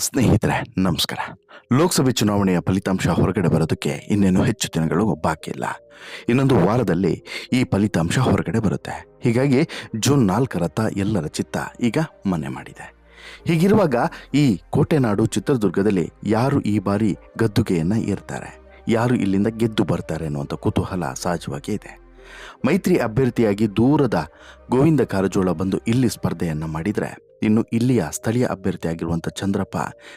ಸ್ನೇಹಿತರೆ, ನಮಸ್ಕಾರ. ಲೋಕಸಭೆ ಚುನಾವಣೆಯ ಫಲಿತಾಂಶ ಹೊರಗಡೆ ಬರೋದಕ್ಕೆ ಇನ್ನೇನು ಹೆಚ್ಚು ದಿನಗಳು ಬಾಕಿ ಇಲ್ಲ. ಇನ್ನೊಂದು ವಾರದಲ್ಲಿ ಈ ಫಲಿತಾಂಶ ಹೊರಗಡೆ ಬರುತ್ತೆ. ಹೀಗಾಗಿ ಜೂನ್ ನಾಲ್ಕರತ್ತ ಎಲ್ಲರ ಚಿತ್ತ ಈಗ ಮನೆ ಮಾಡಿದೆ. ಹೀಗಿರುವಾಗ ಈ ಕೋಟೆನಾಡು ಚಿತ್ರದುರ್ಗದಲ್ಲಿ ಯಾರು ಈ ಬಾರಿ ಗದ್ದುಗೆಯನ್ನು ಏರ್ತಾರೆ? ಯಾರು ಇಲ್ಲಿಂದ ಗೆದ್ದು ಬರ್ತಾರೆ ಅನ್ನುವಂಥ ಕುತೂಹಲ ಸಹಜವಾಗಿ ಇದೆ. ಮೈತ್ರಿ ಅಭ್ಯರ್ಥಿಯಾಗಿ ದೂರದ ಗೋವಿಂದ ಕಾರಜೋಳ ಬಂದು ಇಲ್ಲಿ ಸ್ಪರ್ಧೆಯನ್ನು ಮಾಡಿದರೆ ಇನ್ನು ಇಲ್ಲಿಯ ಸ್ಥಳೀಯ ಅಭ್ಯರ್ಥಿಯಾಗಿರುವಂಥ ಚಂದ್ರಪ್ಪ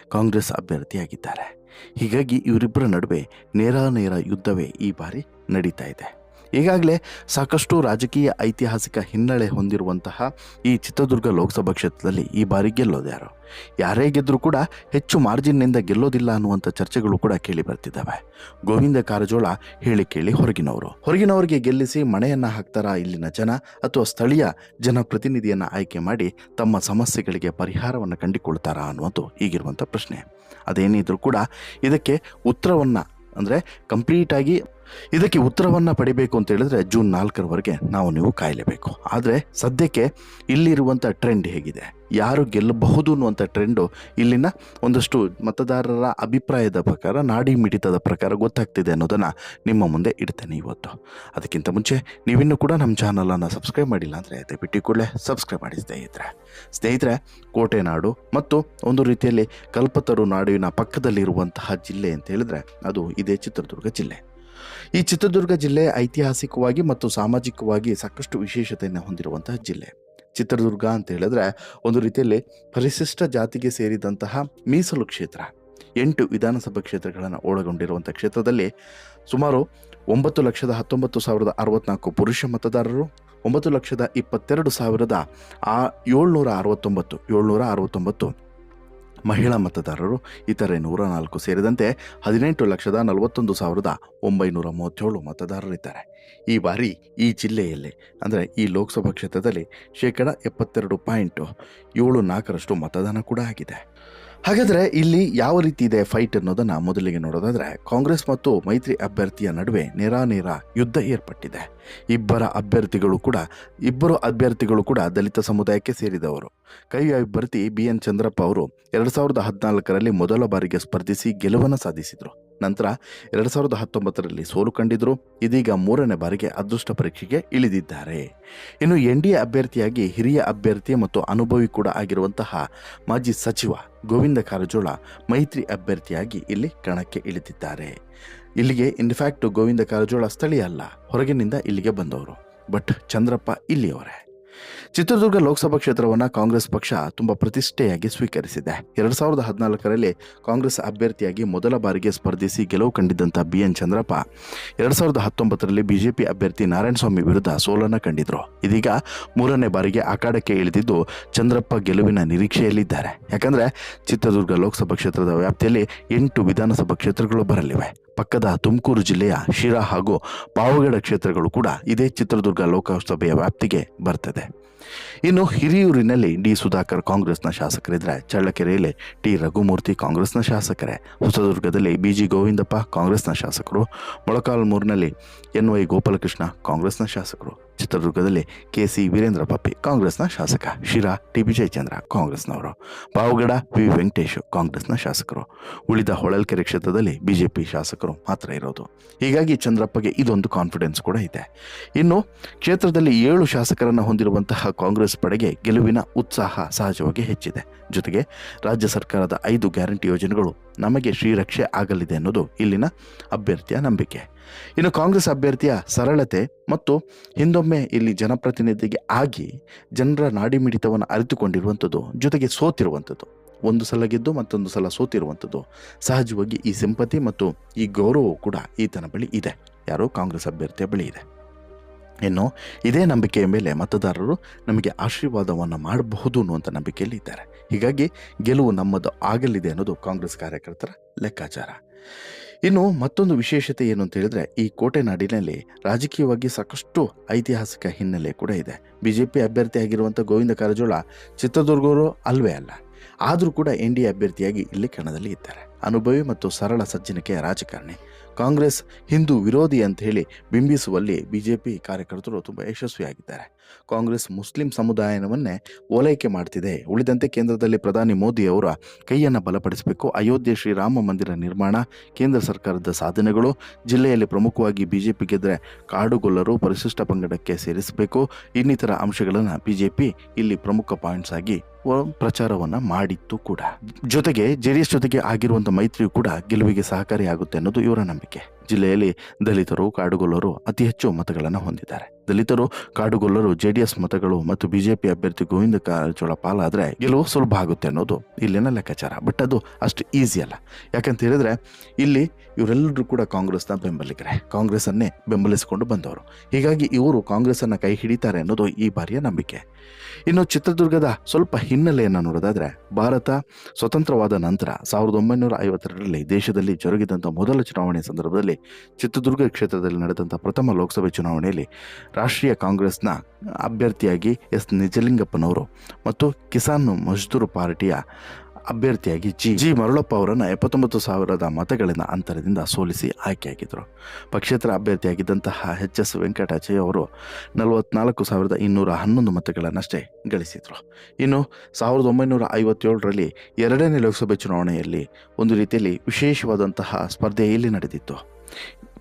ಕಾಂಗ್ರೆಸ್ ಅಭ್ಯರ್ಥಿಯಾಗಿದ್ದಾರೆ. ಹೀಗಾಗಿ ಇವರಿಬ್ಬರ ನಡುವೆ ನೇರ ನೇರ ಯುದ್ಧವೇ ಈ ಬಾರಿ ನಡೀತಾ ಇದೆ. ಈಗಾಗಲೇ ಸಾಕಷ್ಟು ರಾಜಕೀಯ ಐತಿಹಾಸಿಕ ಹಿನ್ನೆಲೆ ಹೊಂದಿರುವಂತಹ ಈ ಚಿತ್ರದುರ್ಗ ಲೋಕಸಭಾ ಕ್ಷೇತ್ರದಲ್ಲಿ ಈ ಬಾರಿ ಗೆಲ್ಲೋದು ಯಾರು? ಯಾರೇ ಗೆದ್ದರೂ ಕೂಡ ಹೆಚ್ಚು ಮಾರ್ಜಿನ್ನಿಂದ ಗೆಲ್ಲೋದಿಲ್ಲ ಅನ್ನುವಂಥ ಚರ್ಚೆಗಳು ಕೂಡ ಕೇಳಿ ಬರ್ತಿದ್ದಾವೆ. ಗೋವಿಂದ ಕಾರಜೋಳ ಹೇಳಿ ಕೇಳಿ ಹೊರಗಿನವರು. ಹೊರಗಿನವರಿಗೆ ಗೆಲ್ಲಿಸಿ ಮಣೆಯನ್ನು ಹಾಕ್ತಾರಾ ಇಲ್ಲಿನ ಜನ ಅಥವಾ ಸ್ಥಳೀಯ ಜನಪ್ರತಿನಿಧಿಯನ್ನು ಆಯ್ಕೆ ಮಾಡಿ ತಮ್ಮ ಸಮಸ್ಯೆಗಳಿಗೆ ಪರಿಹಾರವನ್ನು ಕಂಡುಕೊಳ್ತಾರಾ ಅನ್ನುವುದು ಈಗಿರುವಂಥ ಪ್ರಶ್ನೆ. ಅದೇನಿದ್ರೂ ಕೂಡ ಇದಕ್ಕೆ ಉತ್ತರವನ್ನ ಅಂದರೆ ಕಂಪ್ಲೀಟಾಗಿ ಇದಕ್ಕೆ ಉತ್ತರವನ್ನು ಪಡಿಬೇಕು ಅಂತ ಹೇಳಿದ್ರೆ ಜೂನ್ ನಾಲ್ಕರವರೆಗೆ ನಾವು ನೀವು ಕಾಯಲೇಬೇಕು. ಆದರೆ ಸದ್ಯಕ್ಕೆ ಇಲ್ಲಿರುವಂಥ ಟ್ರೆಂಡ್ ಹೇಗಿದೆ? ಯಾರು ಗೆಲ್ಲಬಹುದು ಅನ್ನುವಂಥ ಟ್ರೆಂಡು ಇಲ್ಲಿನ ಒಂದಷ್ಟು ಮತದಾರರ ಅಭಿಪ್ರಾಯದ ಪ್ರಕಾರ, ನಾಡಿ ಮಿಡಿತದ ಪ್ರಕಾರ ಗೊತ್ತಾಗ್ತಿದೆ ಅನ್ನೋದನ್ನು ನಿಮ್ಮ ಮುಂದೆ ಇಡ್ತೇನೆ ಇವತ್ತು. ಅದಕ್ಕಿಂತ ಮುಂಚೆ, ನೀವಿನ್ನೂ ಕೂಡ ನಮ್ಮ ಚಾನಲನ್ನು ಸಬ್ಸ್ಕ್ರೈಬ್ ಮಾಡಿಲ್ಲ ಅಂದರೆ ದಯವಿಟ್ಟು ಕೂಡಲೇ ಸಬ್ಸ್ಕ್ರೈಬ್ ಮಾಡಿ ಸ್ನೇಹಿತರೆ. ಸ್ನೇಹಿತರೆ, ಕೋಟೆನಾಡು ಮತ್ತು ಒಂದು ರೀತಿಯಲ್ಲಿ ಕಲ್ಪತರು ನಾಡಿನ ಪಕ್ಕದಲ್ಲಿರುವಂತಹ ಜಿಲ್ಲೆ ಅಂತ ಹೇಳಿದ್ರೆ, ಅದು ಇದೇ ಚಿತ್ರದುರ್ಗ ಜಿಲ್ಲೆ. ಈ ಚಿತ್ರದುರ್ಗ ಜಿಲ್ಲೆ ಐತಿಹಾಸಿಕವಾಗಿ ಮತ್ತು ಸಾಮಾಜಿಕವಾಗಿ ಸಾಕಷ್ಟು ವಿಶೇಷತೆಯನ್ನು ಹೊಂದಿರುವಂತಹ ಜಿಲ್ಲೆ. ಚಿತ್ರದುರ್ಗ ಅಂತ ಹೇಳಿದ್ರೆ ಒಂದು ರೀತಿಯಲ್ಲಿ ಪರಿಶಿಷ್ಟ ಜಾತಿಗೆ ಸೇರಿದಂತಹ ಮೀಸಲು ಕ್ಷೇತ್ರ. ಎಂಟು ವಿಧಾನಸಭಾ ಕ್ಷೇತ್ರಗಳನ್ನು ಒಳಗೊಂಡಿರುವಂಥ ಕ್ಷೇತ್ರದಲ್ಲಿ ಸುಮಾರು ಒಂಬತ್ತು ಲಕ್ಷದ ಹತ್ತೊಂಬತ್ತು ಸಾವಿರದ ಅರವತ್ನಾಲ್ಕು ಪುರುಷ ಮತದಾರರು, ಒಂಬತ್ತು ಲಕ್ಷದ ಇಪ್ಪತ್ತೆರಡು ಸಾವಿರದ ಆ ಏಳ್ನೂರ ಅರವತ್ತೊಂಬತ್ತು ಏಳ್ನೂರ ಅರವತ್ತೊಂಬತ್ತು. ಮಹಿಳಾ ಮತದಾರರು ಇತರೆ ನೂರ ನಾಲ್ಕು ಸೇರಿದಂತೆ ಹದಿನೆಂಟು ಲಕ್ಷದ ನಲವತ್ತೊಂದು ಸಾವಿರದ ಒಂಬೈನೂರ ಮೂವತ್ತೇಳು ಮತದಾರರಿದ್ದಾರೆ. ಈ ಬಾರಿ ಈ ಜಿಲ್ಲೆಯಲ್ಲಿ, ಅಂದರೆ ಈ ಲೋಕಸಭಾ ಕ್ಷೇತ್ರದಲ್ಲಿ ಶೇಕಡ ಎಪ್ಪತ್ತೆರಡು ಪಾಯಿಂಟು ಏಳು ನಾಲ್ಕರಷ್ಟು ಮತದಾನ ಕೂಡ ಆಗಿದೆ. ಹಾಗಾದರೆ ಇಲ್ಲಿ ಯಾವ ರೀತಿ ಇದೆ ಫೈಟ್ ಅನ್ನೋದನ್ನು ಮೊದಲಿಗೆ ನೋಡೋದಾದರೆ, ಕಾಂಗ್ರೆಸ್ ಮತ್ತು ಮೈತ್ರಿ ಅಭ್ಯರ್ಥಿಯ ನಡುವೆ ನೇರಾನೇರ ಯುದ್ಧ ಏರ್ಪಟ್ಟಿದೆ. ಇಬ್ಬರ ಅಭ್ಯರ್ಥಿಗಳು ಕೂಡ, ಇಬ್ಬರು ಅಭ್ಯರ್ಥಿಗಳು ಕೂಡ ದಲಿತ ಸಮುದಾಯಕ್ಕೆ ಸೇರಿದವರು. ಕೈ ಅಭ್ಯರ್ಥಿ ಬಿ ಎನ್ ಚಂದ್ರಪ್ಪ ಅವರು ಎರಡು ಸಾವಿರದ ಹದಿನಾಲ್ಕರಲ್ಲಿ ಮೊದಲ ಬಾರಿಗೆ ಸ್ಪರ್ಧಿಸಿ ಗೆಲುವನ್ನು ಸಾಧಿಸಿದರು. ನಂತರ ಎರಡು ಸಾವಿರದ ಹತ್ತೊಂಬತ್ತರಲ್ಲಿ ಸೋಲು ಕಂಡಿದ್ರು ಇದೀಗ ಮೂರನೇ ಬಾರಿಗೆ ಅದೃಷ್ಟ ಪರೀಕ್ಷೆಗೆ ಇಳಿದಿದ್ದಾರೆ. ಇನ್ನು ಎನ್ ಅಭ್ಯರ್ಥಿಯಾಗಿ ಹಿರಿಯ ಅಭ್ಯರ್ಥಿ ಮತ್ತು ಅನುಭವಿ ಕೂಡ ಆಗಿರುವಂತಹ ಮಾಜಿ ಸಚಿವ ಗೋವಿಂದ ಕಾರಜೋಳ ಮೈತ್ರಿ ಅಭ್ಯರ್ಥಿಯಾಗಿ ಇಲ್ಲಿ ಕಣಕ್ಕೆ ಇಳಿದಿದ್ದಾರೆ. ಇಲ್ಲಿಗೆ ಇನ್ಫ್ಯಾಕ್ಟ್ ಗೋವಿಂದ ಕಾರಜೋಳ ಸ್ಥಳೀಯ ಅಲ್ಲ, ಹೊರಗಿನಿಂದ ಇಲ್ಲಿಗೆ ಬಂದವರು. ಬಟ್ ಚಂದ್ರಪ್ಪ ಇಲ್ಲಿಯವರೇ. ಚಿತ್ರದುರ್ಗ ಲೋಕಸಭಾ ಕ್ಷೇತ್ರವನ್ನು ಕಾಂಗ್ರೆಸ್ ಪಕ್ಷ ತುಂಬ ಪ್ರತಿಷ್ಠೆಯಾಗಿ ಸ್ವೀಕರಿಸಿದೆ. ಎರಡ್ ಸಾವಿರದ ಹದಿನಾಲ್ಕರಲ್ಲಿ ಕಾಂಗ್ರೆಸ್ ಅಭ್ಯರ್ಥಿಯಾಗಿ ಮೊದಲ ಬಾರಿಗೆ ಸ್ಪರ್ಧಿಸಿ ಗೆಲುವು ಕಂಡಿದ್ದಂಥ ಬಿ ಎನ್ ಚಂದ್ರಪ್ಪ, ಎರಡ್ ಸಾವಿರದ ಹತ್ತೊಂಬತ್ತರಲ್ಲಿ ಬಿಜೆಪಿ ಅಭ್ಯರ್ಥಿ ನಾರಾಯಣಸ್ವಾಮಿ ವಿರುದ್ಧ ಸೋಲನ್ನು ಕಂಡಿದ್ರು. ಇದೀಗ ಮೂರನೇ ಬಾರಿಗೆ ಅಖಾಡಕ್ಕೆ ಇಳಿದಿದ್ದು ಚಂದ್ರಪ್ಪ ಗೆಲುವಿನ ನಿರೀಕ್ಷೆಯಲ್ಲಿದ್ದಾರೆ. ಯಾಕಂದ್ರೆ ಚಿತ್ರದುರ್ಗ ಲೋಕಸಭಾ ಕ್ಷೇತ್ರದ ವ್ಯಾಪ್ತಿಯಲ್ಲಿ ಎಂಟು ವಿಧಾನಸಭಾ ಕ್ಷೇತ್ರಗಳು ಬರಲಿವೆ. ಪಕ್ಕದ ತುಮಕೂರು ಜಿಲ್ಲೆಯ ಶಿರಾ ಹಾಗೂ ಪಾವಗಡ ಕ್ಷೇತ್ರಗಳು ಕೂಡ ಇದೇ ಚಿತ್ರದುರ್ಗ ಲೋಕಸಭೆಯ ವ್ಯಾಪ್ತಿಗೆ ಬರ್ತದೆ. ಇನ್ನು ಹಿರಿಯೂರಿನಲ್ಲಿ ಡಿ ಸುಧಾಕರ್ ಕಾಂಗ್ರೆಸ್ನ ಶಾಸಕರಿದ್ದರೆ ಚಳ್ಳಕೆರೆಯಲ್ಲಿ ಟಿ ರಘುಮೂರ್ತಿ ಕಾಂಗ್ರೆಸ್ನ ಶಾಸಕರೇ. ಹೊಸದುರ್ಗದಲ್ಲಿ ಬಿ ಜಿ ಗೋವಿಂದಪ್ಪ ಕಾಂಗ್ರೆಸ್ನ ಶಾಸಕರು. ಮೊಳಕಾಲ್ಮೂರಿನಲ್ಲಿ ಎನ್ ವೈ ಗೋಪಾಲಕೃಷ್ಣ ಕಾಂಗ್ರೆಸ್ನ ಶಾಸಕರು. ಚಿತ್ರದುರ್ಗದಲ್ಲಿ ಕೆ ಸಿ ವೀರೇಂದ್ರ ಪಪ್ಪಿ, ಕಾಂಗ್ರೆಸ್ನ ಶಾಸಕ. ಶಿರಾ ಟಿ ಬಿ ಜಯಚಂದ್ರ, ಕಾಂಗ್ರೆಸ್ನವರು. ಪಾವಗಡ ವಿ. ವೆಂಕಟೇಶ್, ಕಾಂಗ್ರೆಸ್ನ ಶಾಸಕರು. ಉಳಿದ ಹೊಳಲ್ಕೆರೆ ಕ್ಷೇತ್ರದಲ್ಲಿ ಬಿಜೆಪಿ ಶಾಸಕರು ಮಾತ್ರ ಇರೋದು. ಹೀಗಾಗಿ ಚಂದ್ರಪ್ಪಗೆ ಇದೊಂದು ಕಾನ್ಫಿಡೆನ್ಸ್ ಕೂಡ ಇದೆ. ಇನ್ನು ಕ್ಷೇತ್ರದಲ್ಲಿ ಏಳು ಶಾಸಕರನ್ನು ಹೊಂದಿರುವಂತಹ ಕಾಂಗ್ರೆಸ್ ಪಡೆಗೆ ಗೆಲುವಿನ ಉತ್ಸಾಹ ಸಹಜವಾಗಿ ಹೆಚ್ಚಿದೆ. ಜೊತೆಗೆ ರಾಜ್ಯ ಸರ್ಕಾರದ ಐದು ಗ್ಯಾರಂಟಿ ಯೋಜನೆಗಳು ನಮಗೆ ಶ್ರೀರಕ್ಷೆ ಆಗಲಿದೆ ಅನ್ನೋದು ಇಲ್ಲಿನ ಅಭ್ಯರ್ಥಿಯ ನಂಬಿಕೆ. ಇನ್ನು ಕಾಂಗ್ರೆಸ್ ಅಭ್ಯರ್ಥಿಯ ಸರಳತೆ ಮತ್ತು ಹಿಂದೊಮ್ಮೆ ಇಲ್ಲಿ ಜನಪ್ರತಿನಿಧಿಗೆ ಆಗಿ ಜನರ ನಾಡಿಮಿಡಿತವನ್ನು ಅರಿತುಕೊಂಡಿರುವಂಥದ್ದು, ಜೊತೆಗೆ ಸೋತಿರುವಂಥದ್ದು. ಒಂದು ಸಲ ಗೆದ್ದು ಮತ್ತೊಂದು ಸಲ ಸೋತಿರುವಂಥದ್ದು. ಸಹಜವಾಗಿ ಈ ಸಿಂಪತಿ ಮತ್ತು ಈ ಗೌರವವು ಕೂಡ ಈತನ ಬಳಿ ಇದೆ. ಯಾರೋ ಕಾಂಗ್ರೆಸ್ ಅಭ್ಯರ್ಥಿಯ ಬಳಿ ಇದೆ. ಇನ್ನು ಇದೇ ನಂಬಿಕೆಯ ಮೇಲೆ ಮತದಾರರು ನಮಗೆ ಆಶೀರ್ವಾದವನ್ನು ಮಾಡಬಹುದು ಅನ್ನುವಂಥ ನಂಬಿಕೆಯಲ್ಲಿ ಇದ್ದಾರೆ. ಹೀಗಾಗಿ ಗೆಲುವು ನಮ್ಮದು ಆಗಲಿದೆ ಅನ್ನೋದು ಕಾಂಗ್ರೆಸ್ ಕಾರ್ಯಕರ್ತರ ಲೆಕ್ಕಾಚಾರ. ಇನ್ನು ಮತ್ತೊಂದು ವಿಶೇಷತೆ ಏನು ಅಂತ ಹೇಳಿದ್ರೆ, ಈ ಕೋಟೆ ನಾಡಿನಲ್ಲಿ ರಾಜಕೀಯವಾಗಿ ಸಾಕಷ್ಟು ಐತಿಹಾಸಿಕ ಹಿನ್ನೆಲೆ ಕೂಡ ಇದೆ. ಬಿಜೆಪಿ ಅಭ್ಯರ್ಥಿ ಆಗಿರುವಂತಹ ಗೋವಿಂದ ಕಾರಜೋಳ ಚಿತ್ರದುರ್ಗವರು ಅಲ್ವೇ ಅಲ್ಲ. ಆದರೂ ಕೂಡ ಎನ್ ಡಿ ಅಭ್ಯರ್ಥಿಯಾಗಿ ಇಲ್ಲಿ ಕಣದಲ್ಲಿ ಇದ್ದಾರೆ ಅನುಭವಿ ಮತ್ತು ಸರಳ ಸಜ್ಜನಿಕೆಯ ರಾಜಕಾರಣಿ. ಕಾಂಗ್ರೆಸ್ ಹಿಂದೂ ವಿರೋಧಿ ಅಂತ ಹೇಳಿ ಬಿಂಬಿಸುವಲ್ಲಿ ಬಿಜೆಪಿ ಕಾರ್ಯಕರ್ತರು ತುಂಬ ಯಶಸ್ವಿಯಾಗಿದ್ದಾರೆ. ಕಾಂಗ್ರೆಸ್ ಮುಸ್ಲಿಂ ಸಮುದಾಯವನ್ನೇ ಓಲೈಕೆ ಮಾಡ್ತಿದೆ. ಉಳಿದಂತೆ ಕೇಂದ್ರದಲ್ಲಿ ಪ್ರಧಾನಿ ಮೋದಿ ಅವರ ಕೈಯನ್ನು ಬಲಪಡಿಸಬೇಕು. ಅಯೋಧ್ಯೆ ಶ್ರೀರಾಮ ಮಂದಿರ ನಿರ್ಮಾಣ, ಕೇಂದ್ರ ಸರ್ಕಾರದ ಸಾಧನೆಗಳು, ಜಿಲ್ಲೆಯಲ್ಲಿ ಪ್ರಮುಖವಾಗಿ ಬಿಜೆಪಿ ಗೆದ್ದರೆ ಕಾಡುಗೊಲ್ಲರು ಪರಿಶಿಷ್ಟ ಪಂಗಡಕ್ಕೆ ಸೇರಿಸಬೇಕು. ಇನ್ನಿತರ ಅಂಶಗಳನ್ನು ಬಿಜೆಪಿ ಇಲ್ಲಿ ಪ್ರಮುಖ ಪಾಯಿಂಟ್ಸ್ ಆಗಿ ಪ್ರಚಾರವನ್ನ ಮಾಡಿತ್ತು ಕೂಡ. ಜೊತೆಗೆ ಜೆಡಿಎಸ್ ಜೊತೆಗೆ ಆಗಿರುವಂಥ ಮೈತ್ರಿಯು ಕೂಡ ಗೆಲುವಿಗೆ ಸಹಕಾರಿಯಾಗುತ್ತೆ ಅನ್ನೋದು ಇವರ ನಂಬಿಕೆ. ikke. ಜಿಲ್ಲೆಯಲ್ಲಿ ದಲಿತರು, ಕಾಡುಗೊಲ್ಲರು ಅತಿ ಹೆಚ್ಚು ಮತಗಳನ್ನು ಹೊಂದಿದ್ದಾರೆ. ದಲಿತರು, ಕಾಡುಗೊಲ್ಲರು, ಜೆಡಿಎಸ್ ಮತಗಳು ಮತ್ತು ಬಿಜೆಪಿ ಅಭ್ಯರ್ಥಿ ಗೋವಿಂದ ಕಾರಜೋಳ ಪಾಲಾದ್ರೆ ಗೆಲುವು ಸುಲಭ ಆಗುತ್ತೆ ಅನ್ನೋದು ಇಲ್ಲಿನ ಲೆಕ್ಕಾಚಾರ. ಬಟ್ ಅದು ಅಷ್ಟು ಈಸಿ ಅಲ್ಲ. ಯಾಕಂತ ಹೇಳಿದ್ರೆ, ಇಲ್ಲಿ ಇವರೆಲ್ಲರೂ ಕೂಡ ಕಾಂಗ್ರೆಸ್ನ ಬೆಂಬಲಿಗರೆ. ಕಾಂಗ್ರೆಸ್ಸನ್ನೇ ಬೆಂಬಲಿಸಿಕೊಂಡು ಬಂದವರು. ಹೀಗಾಗಿ ಇವರು ಕಾಂಗ್ರೆಸ್ಸನ್ನು ಕೈ ಹಿಡಿತಾರೆ ಅನ್ನೋದು ಈ ಬಾರಿಯ ನಂಬಿಕೆ. ಇನ್ನು ಚಿತ್ರದುರ್ಗದ ಸ್ವಲ್ಪ ಹಿನ್ನೆಲೆಯನ್ನು ನೋಡೋದಾದ್ರೆ, ಭಾರತ ಸ್ವತಂತ್ರವಾದ ನಂತರ ಸಾವಿರದ ಒಂಬೈನೂರ ಐವತ್ತೆರಡರಲ್ಲಿ ದೇಶದಲ್ಲಿ ಜರುಗಿದಂಥ ಮೊದಲ ಚುನಾವಣೆ ಸಂದರ್ಭದಲ್ಲಿ ಚಿತ್ರದುರ್ಗ ಕ್ಷೇತ್ರದಲ್ಲಿ ನಡೆದಂಥ ಪ್ರಥಮ ಲೋಕಸಭೆ ಚುನಾವಣೆಯಲ್ಲಿ ರಾಷ್ಟ್ರೀಯ ಕಾಂಗ್ರೆಸ್ನ ಅಭ್ಯರ್ಥಿಯಾಗಿ ಎಸ್. ನಿಜಲಿಂಗಪ್ಪನವರು ಮತ್ತು ಕಿಸಾನ್ ಮಜ್ದೂರ್ ಪಾರ್ಟಿಯ ಅಭ್ಯರ್ಥಿಯಾಗಿ ಜಿ. ಜಿ. ಮರುಳಪ್ಪ ಅವರನ್ನು ಎಪ್ಪತ್ತೊಂಬತ್ತು ಸಾವಿರದ ಮತಗಳಿಂದ ಅಂತರದಿಂದ ಸೋಲಿಸಿ ಆಯ್ಕೆಯಾಗಿದ್ದರು ಪಕ್ಷೇತರ ಅಭ್ಯರ್ಥಿಯಾಗಿದ್ದಂತಹ ಎಚ್. ಎಸ್. ವೆಂಕಟಾಚಯ್ಯ ಅವರು ನಲವತ್ನಾಲ್ಕು ಸಾವಿರದ ಇನ್ನೂರ ಹನ್ನೊಂದು ಮತಗಳನ್ನಷ್ಟೇ ಗಳಿಸಿದರು. ಇನ್ನು ಸಾವಿರದ ಒಂಬೈನೂರ ಐವತ್ತೇಳರಲ್ಲಿ ಎರಡನೇ ಲೋಕಸಭೆ ಚುನಾವಣೆಯಲ್ಲಿ ಒಂದು ರೀತಿಯಲ್ಲಿ ವಿಶೇಷವಾದಂತಹ ಸ್ಪರ್ಧೆ ಇಲ್ಲಿ ನಡೆದಿತ್ತು.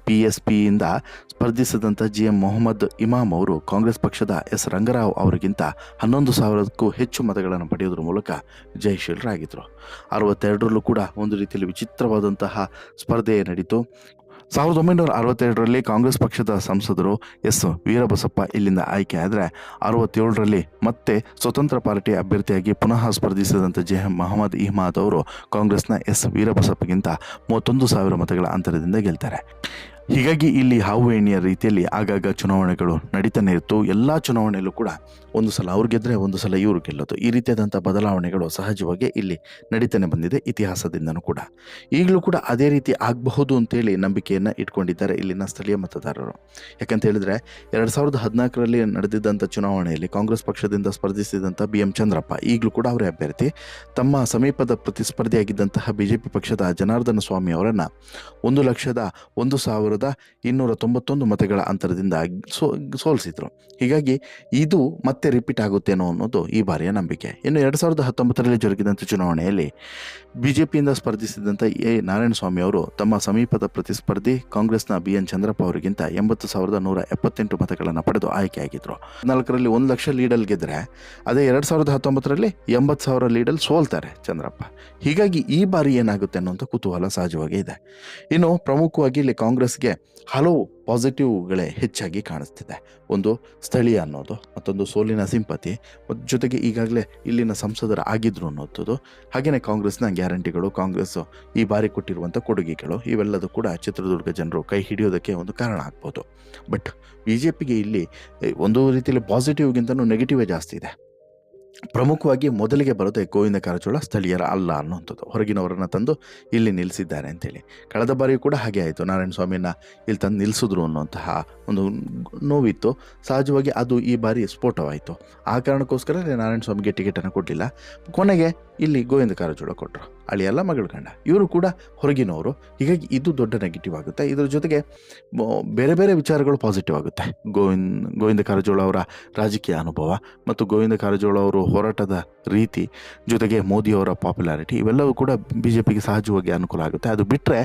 ಪಿ ಎಸ್ ಪಿಯಿಂದ ಸ್ಪರ್ಧಿಸಿದಂಥ ಜಿ ಎಂ ಮೊಹಮ್ಮದ್ ಇಮಾಮ್ ಅವರು ಕಾಂಗ್ರೆಸ್ ಪಕ್ಷದ ಎಸ್. ರಂಗರಾವ್ ಅವರಿಗಿಂತ ಹನ್ನೊಂದು ಸಾವಿರಕ್ಕೂ ಹೆಚ್ಚು ಮತಗಳನ್ನು ಪಡೆಯೋದ್ರ ಮೂಲಕ ಜಯಶೀಲರಾಗಿದ್ದರು. ಅರವತ್ತೆರಡರಲ್ಲೂ ಕೂಡ ಒಂದು ರೀತಿಯಲ್ಲಿ ವಿಚಿತ್ರವಾದಂತಹ ಸ್ಪರ್ಧೆ ನಡೀತು. ಸಾವಿರದ ಒಂಬೈನೂರ ಅರವತ್ತೆರಡರಲ್ಲಿ ಕಾಂಗ್ರೆಸ್ ಪಕ್ಷದ ಸಂಸದರು ಎಸ್. ವೀರಬಸಪ್ಪ ಇಲ್ಲಿಂದ ಆಯ್ಕೆ ಆದರೆ ಅರವತ್ತೇಳರಲ್ಲಿ ಮತ್ತೆ ಸ್ವತಂತ್ರ ಪಾರ್ಟಿ ಅಭ್ಯರ್ಥಿಯಾಗಿ ಪುನಃ ಸ್ಪರ್ಧಿಸಿದಂಥ ಜೆ ಎಂ ಮಹಮ್ಮದ್ ಇಹ್ಮಾದ್ ಅವರು ಕಾಂಗ್ರೆಸ್ನ ಎಸ್. ವೀರಬಸಪ್ಪಗಿಂತ ಮೂವತ್ತೊಂದು ಸಾವಿರ ಮತಗಳ ಅಂತರದಿಂದ ಗೆಲ್ತಾರೆ. ಹೀಗಾಗಿ ಇಲ್ಲಿ ಹಾವು ಎಣ್ಣೆಯ ರೀತಿಯಲ್ಲಿ ಆಗಾಗ ಚುನಾವಣೆಗಳು ನಡೀತಾನೆ ಇತ್ತು. ಎಲ್ಲ ಚುನಾವಣೆಯಲ್ಲೂ ಕೂಡ ಒಂದು ಸಲ ಅವ್ರು ಗೆದ್ದರೆ ಒಂದು ಸಲ ಇವರು ಗೆಲ್ಲೋದು. ಈ ರೀತಿಯಾದಂಥ ಬದಲಾವಣೆಗಳು ಸಹಜವಾಗಿ ಇಲ್ಲಿ ನಡೀತಾನೆ ಬಂದಿದೆ ಇತಿಹಾಸದಿಂದನೂ ಕೂಡ. ಈಗಲೂ ಕೂಡ ಅದೇ ರೀತಿ ಆಗಬಹುದು ಅಂತೇಳಿ ನಂಬಿಕೆಯನ್ನು ಇಟ್ಕೊಂಡಿದ್ದಾರೆ ಇಲ್ಲಿನ ಸ್ಥಳೀಯ ಮತದಾರರು. ಯಾಕಂತ ಹೇಳಿದ್ರೆ ಎರಡು ಸಾವಿರದ ಹದಿನಾಲ್ಕರಲ್ಲಿ ನಡೆದಿದ್ದಂಥ ಚುನಾವಣೆಯಲ್ಲಿ ಕಾಂಗ್ರೆಸ್ ಪಕ್ಷದಿಂದ ಸ್ಪರ್ಧಿಸಿದಂಥ ಬಿ ಎಂ ಚಂದ್ರಪ್ಪ ಈಗಲೂ ಕೂಡ ಅವರೇ ಅಭ್ಯರ್ಥಿ. ತಮ್ಮ ಸಮೀಪದ ಪ್ರತಿಸ್ಪರ್ಧಿಯಾಗಿದ್ದಂತಹ ಬಿ ಜೆ ಪಿ ಪಕ್ಷದ ಜನಾರ್ದನ ಸ್ವಾಮಿ ಅವರನ್ನು ಒಂದು ಲಕ್ಷದ ಒಂದು ಸಾವಿರದ ಇನ್ನೂರ ತೊಂಬತ್ತೊಂದು ಮತಗಳ ಅಂತರದಿಂದ ಸೋ, ಸೋಲಿಸಿದ್ರು. ಹೀಗಾಗಿ ಇದು ಮತ್ತೆ ರಿಪೀಟ್ ಆಗುತ್ತೇನೋ ಅನ್ನೋದು ಈ ಬಾರಿಯ ನಂಬಿಕೆ. ಇನ್ನು ಎರಡು ಸಾವಿರದ ಹತ್ತೊಂಬತ್ತರಲ್ಲಿ ಜರುಗಿದಂಥ ಚುನಾವಣೆಯಲ್ಲಿ ಬಿ ಜೆ ಪಿಯಿಂದ ಸ್ಪರ್ಧಿಸಿದಂಥ ಎ. ನಾರಾಯಣಸ್ವಾಮಿ ಅವರು ತಮ್ಮ ಸಮೀಪದ ಪ್ರತಿಸ್ಪರ್ಧಿ ಕಾಂಗ್ರೆಸ್ನ ಬಿ. ಎನ್. ಚಂದ್ರಪ್ಪ ಅವರಿಗಿಂತ ಎಂಬತ್ತು ಸಾವಿರದ ನೂರ ಎಪ್ಪತ್ತೆಂಟು ಮತಗಳನ್ನು ಪಡೆದು ಆಯ್ಕೆಯಾಗಿದ್ದರು ನಾಲ್ಕರಲ್ಲಿ ಒಂದು ಲಕ್ಷ ಲೀಡಲ್ ಗೆದ್ದರೆ ಅದೇ ಎರಡು ಸಾವಿರದ ಹತ್ತೊಂಬತ್ತರಲ್ಲಿ ಎಂಬತ್ತು ಸಾವಿರ ಲೀಡಲ್ ಸೋಲ್ತಾರೆ ಚಂದ್ರಪ್ಪ. ಹೀಗಾಗಿ ಈ ಬಾರಿ ಏನಾಗುತ್ತೆ ಅನ್ನೋಂಥ ಕುತೂಹಲ ಸಹಜವಾಗಿ ಇದೆ. ಇನ್ನು ಪ್ರಮುಖವಾಗಿ ಇಲ್ಲಿ ಕಾಂಗ್ರೆಸ್ಗೆ ಹಲವು ಪಾಸಿಟಿವ್ಗಳೇ ಹೆಚ್ಚಾಗಿ ಕಾಣಿಸ್ತಿದೆ. ಒಂದು ಸ್ಥಳೀಯ ಅನ್ನೋದು, ಮತ್ತೊಂದು ಸೋಲಿನ ಸಿಂಪತಿ ಮತ್ತು ಜೊತೆಗೆ ಈಗಾಗಲೇ ಇಲ್ಲಿನ ಸಂಸದರು ಆಗಿದ್ರು ಅನ್ನೋದು ಹಾಗೆಯೇ ಕಾಂಗ್ರೆಸ್ನ ಗ್ಯಾರಂಟಿಗಳು, ಕಾಂಗ್ರೆಸ್ ಈ ಬಾರಿ ಕೊಟ್ಟಿರುವಂಥ ಕೊಡುಗೆಗಳು, ಇವೆಲ್ಲದೂ ಕೂಡ ಚಿತ್ರದುರ್ಗ ಜನರು ಕೈ ಹಿಡಿಯೋದಕ್ಕೆ ಒಂದು ಕಾರಣ ಆಗ್ಬೋದು. ಬಟ್ ಬಿ ಜೆ ಪಿಗೆ ಇಲ್ಲಿ ಒಂದು ರೀತಿಯಲ್ಲಿ ಪಾಸಿಟಿವ್ಗಿಂತಲೂ ನೆಗೆಟಿವೇ ಜಾಸ್ತಿ ಇದೆ. ಪ್ರಮುಖವಾಗಿ ಮೊದಲಿಗೆ ಬರುತ್ತೆ ಗೋವಿಂದ ಕಾರಜೋಳ ಸ್ಥಳೀಯರ ಅಲ್ಲ ಅನ್ನುವಂಥದ್ದು. ಹೊರಗಿನವರನ್ನು ತಂದು ಇಲ್ಲಿ ನಿಲ್ಲಿಸಿದ್ದಾರೆ ಅಂತೇಳಿ. ಕಳೆದ ಬಾರಿಯೂ ಕೂಡ ಹಾಗೆ ಆಯಿತು. ನಾರಾಯಣ ಸ್ವಾಮಿನ ಇಲ್ಲಿ ತಂದು ನಿಲ್ಲಿಸಿದ್ರು ಅನ್ನುವಂತಹ ಒಂದು ನೋವಿತ್ತು. ಸಹಜವಾಗಿ ಅದು ಈ ಬಾರಿ ಸ್ಫೋಟವಾಯಿತು. ಆ ಕಾರಣಕ್ಕೋಸ್ಕರ ನಾರಾಯಣ ಸ್ವಾಮಿಗೆ ಟಿಕೆಟನ್ನು ಕೊಡಲಿಲ್ಲ. ಕೊನೆಗೆ ಇಲ್ಲಿ ಗೋವಿಂದ ಕಾರಜೋಳ ಕೊಟ್ಟರು ಅಳಿಯಲ್ಲ ಮಗಳ ಗಂಡ. ಇವರು ಕೂಡ ಹೊರಗಿನವರು. ಹೀಗಾಗಿ ಇದು ದೊಡ್ಡ ನೆಗೆಟಿವ್ ಆಗುತ್ತೆ. ಇದರ ಜೊತೆಗೆ ಬೇರೆ ಬೇರೆ ವಿಚಾರಗಳು ಪಾಸಿಟಿವ್ ಆಗುತ್ತೆ. ಗೋವಿಂದ ಗೋವಿಂದ ಕಾರಜೋಳ ಅವರ ರಾಜಕೀಯ ಅನುಭವ ಮತ್ತು ಗೋವಿಂದ ಕಾರಜೋಳ ಅವರು ಹೋರಾಟದ ರೀತಿ ಜೊತೆಗೆ ಮೋದಿಯವರ ಪಾಪ್ಯುಲಾರಿಟಿ ಇವೆಲ್ಲವೂ ಕೂಡ ಬಿ ಜೆ ಪಿಗೆ ಸಹಜವಾಗಿ ಅನುಕೂಲ ಆಗುತ್ತೆ. ಅದು ಬಿಟ್ಟರೆ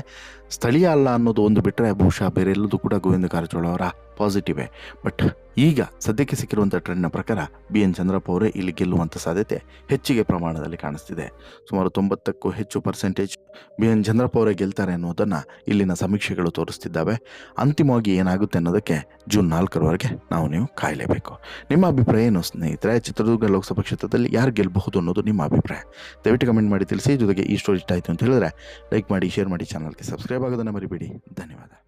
ಸ್ಥಳೀಯ ಅಲ್ಲ ಅನ್ನೋದು ಒಂದು ಬಿಟ್ಟರೆ ಬಹುಶಃ ಬೇರೆ ಎಲ್ಲದೂ ಕೂಡ ಗೋವಿಂದ ಕಾರಜೋಳ ಅವರ ಪಾಸಿಟಿವೇ ಬಟ್ ಈಗ ಸದ್ಯಕ್ಕೆ ಸಿಕ್ಕಿರುವಂಥ ಟ್ರೆಂಡ್ನ ಪ್ರಕಾರ ಬಿ ಎನ್ ಚಂದ್ರಪ್ಪ ಅವರೇ ಇಲ್ಲಿ ಗೆಲ್ಲುವಂಥ ಸಾಧ್ಯತೆ ಹೆಚ್ಚಿಗೆ ಪ್ರಮಾಣದಲ್ಲಿ ಕಾಣಿಸ್ತಿದೆ. ಸುಮಾರು ತೊಂಬತ್ತಕ್ಕೂ ಹೆಚ್ಚು ಪರ್ಸೆಂಟೇಜ್ ಬಿ ಎನ್ ಚಂದ್ರಪ್ಪ ಅವರೇ ಗೆಲ್ತಾರೆ ಅನ್ನೋದನ್ನು ಇಲ್ಲಿನ ಸಮೀಕ್ಷೆಗಳು ತೋರಿಸ್ತಿದ್ದಾವೆ. ಅಂತಿಮವಾಗಿ ಏನಾಗುತ್ತೆ ಅನ್ನೋದಕ್ಕೆ ಜೂನ್ ನಾಲ್ಕರವರೆಗೆ ನಾವು ನೀವು ಕಾಯಲೇಬೇಕು. ನಿಮ್ಮ ಅಭಿಪ್ರಾಯ ಏನು ಸ್ನೇಹಿತರೆ? ಚಿತ್ರದುರ್ಗ ಲೋಕಸಭಾ ಕ್ಷೇತ್ರದಲ್ಲಿ ಯಾರು ಗೆಲ್ಲಬಹುದು ಅನ್ನೋದು ನಿಮ್ಮ ಅಭಿಪ್ರಾಯ. ದಯವಿಟ್ಟು ಕಮೆಂಟ್ ಮಾಡಿ ತಿಳಿಸಿ. ಜೊತೆಗೆ ಈ ಸ್ಟೋರಿ ಇಷ್ಟ ಆಯಿತು ಅಂತ ಹೇಳಿದ್ರೆ ಲೈಕ್ ಮಾಡಿ ಶೇರ್ ಮಾಡಿ ಚಾನಲ್ಗೆ ಸಬ್ಸ್ಕ್ರೈಬ್ ಆಗೋದನ್ನು ಮರಿಬೇಡಿ. ಧನ್ಯವಾದ.